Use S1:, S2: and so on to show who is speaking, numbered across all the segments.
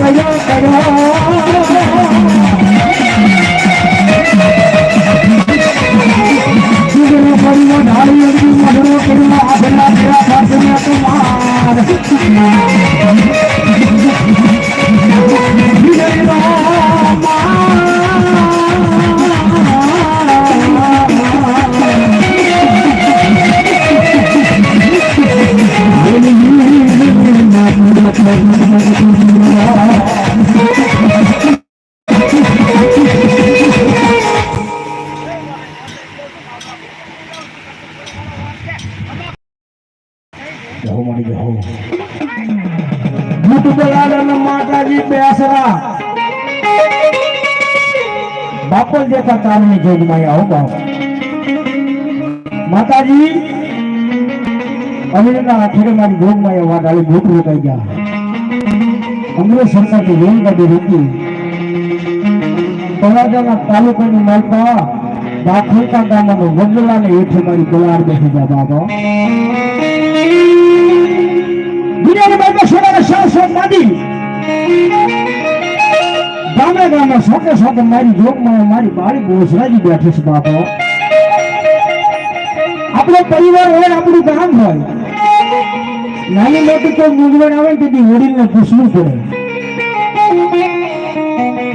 S1: કયો કર્યો માતાજી બેસરા. બાપલ દેખા તારની જોગમાં આવો બાપ માતાજી અમેરિકા આખરે મારી જોગમાં વાત આવી ભૂત રોકાઈ ગયા. અંગ્રેજ સરકારથી લોન કાઢી રૂકી. તળાજાના તાલુકાની માલપા દાખલકા ગામનો વગલાને હેઠે મારી ગલાડ બેસી ગયા બાબા નાદી ગામે ગામે શોકે શોકે મારી જોગમાં મારી બાળી ગોસરાજી બેઠી છે બાપો. આપણો પરિવાર હોય આપણું ગામ હોય. નાની મોટી કોઈ મૂંઝવણ આવે ને તેથી વડીલને પૂછવું પડે.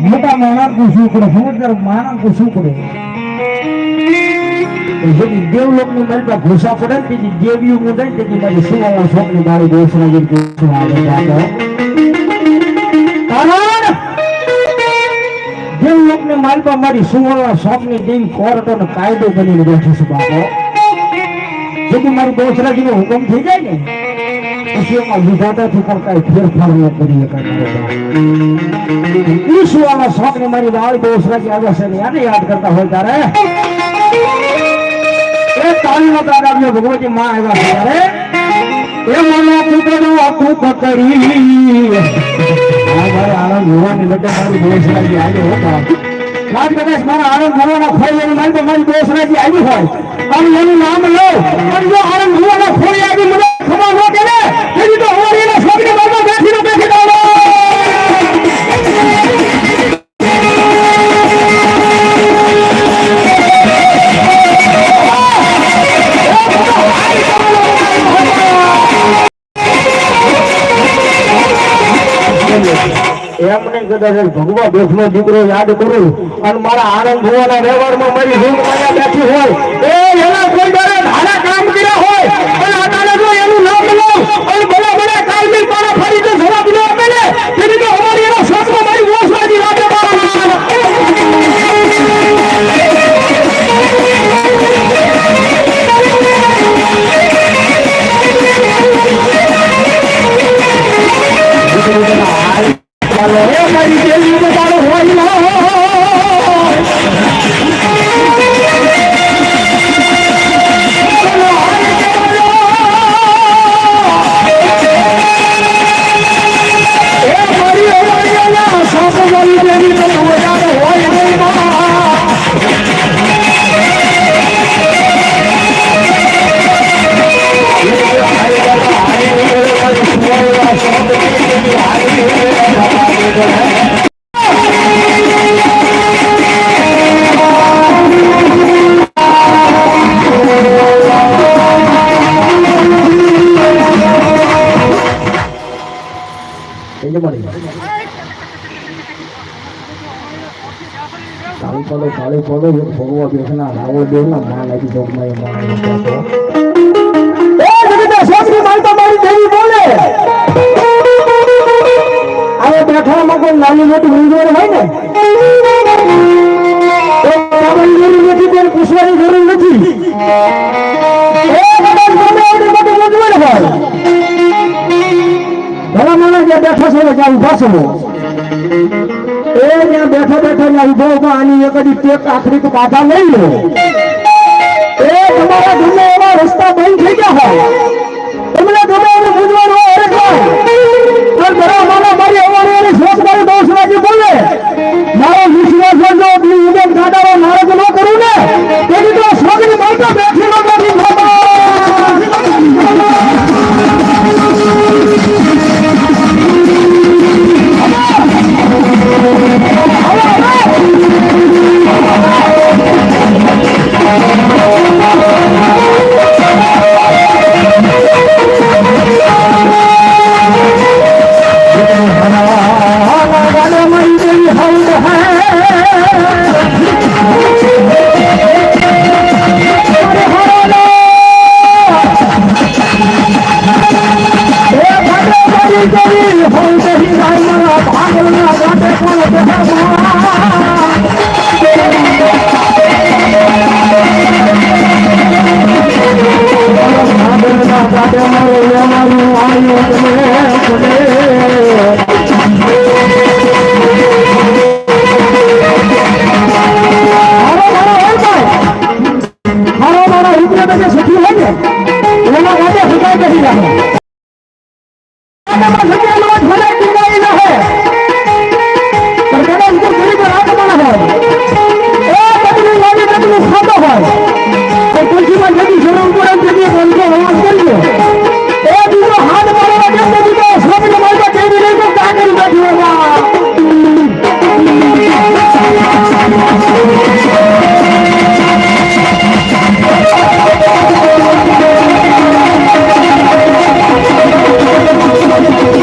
S1: મોટા માણસ પૂછવું પડે. સમજદાર માણસ પૂછવું પડે. જેથી દેવલોકની મલપા ઘૂસા પડે ને તેથી દેવીઓ મુદાય ને તેથી મારી સુવાળા છોકરી મારી બોસરાજી પૂછવા આવે બાપો કારણ દેવલોકને માલપા મારી સુવર્ણ સ્વપ્ની દેવી કોર્ટોનો કાયદો બનીને બેઠી છે બાપો જેથી મારી બોસરાજીનો હુકમ થઈ જાય ને પછી એમાં વિધાતાથી પણ કાંઈ ફેરફાર ન કરી શકાય મારો બાપ. ઈ સુવર્ણ સ્વપ્ને મારી વાળી બોસરાજી આવ્યા છે ને એને યાદ કરતા હોય તારે એ આવ્યા આનંદ હોવાની લગે મારી બોસરાજી આવી હો આજ કદાચ મારા આનંદ હોવાના ખોઈ એની મારી મારી બોસરાજી આવી હોય. અને એનું નામ લો. અને જો આનંદ હોવાના ખોઈ આવી મને કદાચ ભગવા બેઠનો દીકરો યાદ કરું અને મારા આનંદ હોવાના વ્યવહારમાં મારી રૂમ માયા બેઠી હોય, એ કોઈ દાડે ધારા કામ કર્યા હોય અને અદાલત જો એનું નામ લો અને ભલે ભલે કાલમી ફરી તો જવાબ ન આપે ને તેની તો અમારી એના શોખમાં મારી વોસવાજી લાગે એ પડો એક ભગવા બેસના રાવળ દેવના માં લાગી જોગમાં એ માં એ જગતા છોકરી મારતા મારી દેવી બોલે. હવે બેઠામાં કોઈ નાની મોટી મૂંઝવણ હોય ને નથી કોઈ પૂછવાની જરૂર નથી ઘણા માણસ જે બેઠા છે ત્યાં ઊભા છે એ ત્યાં બેઠા બેઠા ત્યાં ઊભો ઊભો આની એકડી ટેક આખરી તો કાઢા લઈ લો એ તમારા ગમે એવા રસ્તા બંધ થઈ ગયા હોય.